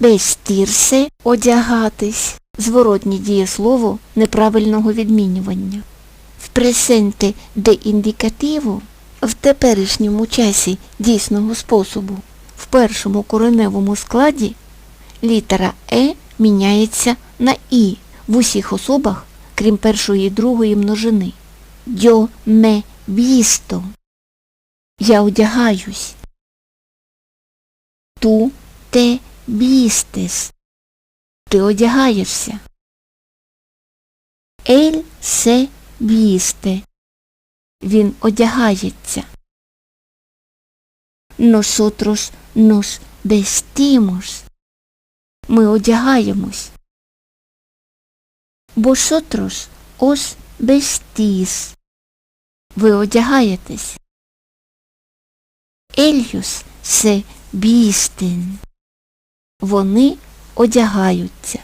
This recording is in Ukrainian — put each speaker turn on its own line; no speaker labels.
vestirse – одягатись, зворотнє дієслово неправильного відмінювання. В пресенте де індикативу в теперішньому часі дійсного способу в першому кореневому складі літера Е міняється на І в усіх особах, крім першої і другої множини. Yo me visto. Я одягаюсь. Ту те vistes. Ти одягаєшся. Ель се viste. Він одягається. Nosotros nos vestimos. Ми одягаємось. Vosotros os vestís. Ви одягаєтесь. Ellos se visten. Вони одягаються.